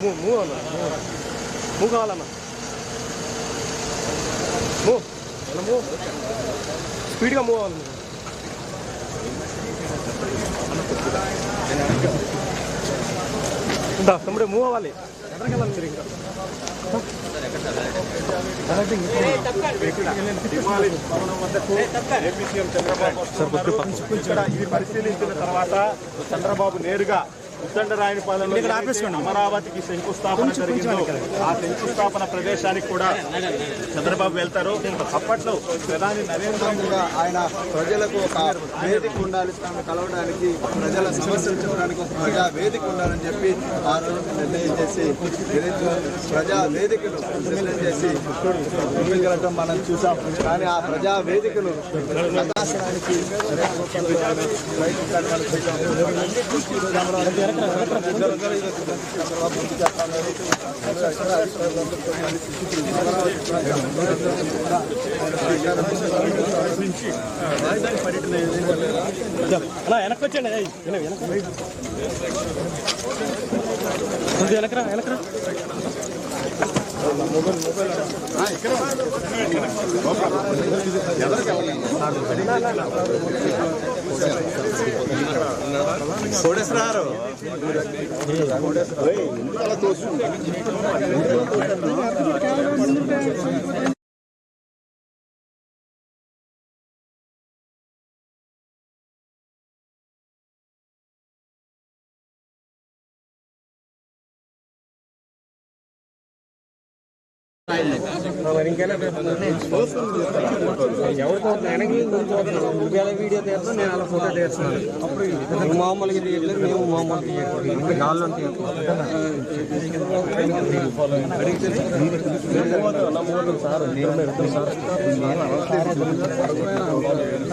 Move అన్న move కావాలన్న move అన్న మూవ్ స్పీడ్గా మూవ్ అవ్వాలి తమ్ముడే మూవ్ అవ్వాలి ఎక్కడికి వెళ్ళాలి మీరు ఇంకా చంద్రబాబు పరిశీలించిన తర్వాత చంద్రబాబు నేరుగా ఉద్దండరాయనిపాలెంలో అమరావతికి శంకుస్థాపన జరిగిందో ఆ శంకుస్థాపన ప్రదేశానికి కూడా చంద్రబాబు వెళ్తారు. అప్పట్లో ప్రధాని నరేంద్ర కూడా ఆయన ప్రజలకు ఒక వేదిక ఉండాలి తనను కలవడానికి ప్రజల సమస్యలు చెప్పడానికి ఒక ప్రజా వేదిక ఉండాలని చెప్పి ఆ రోజు నిర్ణయం చేసి ప్రజా వేదికను నిర్ణయం చేసి ముందుకెళ్ళటం మనం చూసాం. కానీ ఆ ప్రజా వేదికను ప్రకాశనానికి అలా వెనక్కి వచ్చండి వెనక్కి వెనక్కి వెనకరా వెనకరా కోడేశ్వరరావు మరి ఇంకేనా ఎవరికో వెనక్కి నువ్వేళ వీడియో తీస్తావు నేను అలా ఫోటో తీస్తున్నాను మామూలుగా తీయట్లేదు మేము మామూలుగా తీయట్లేదు గాల్లో సార్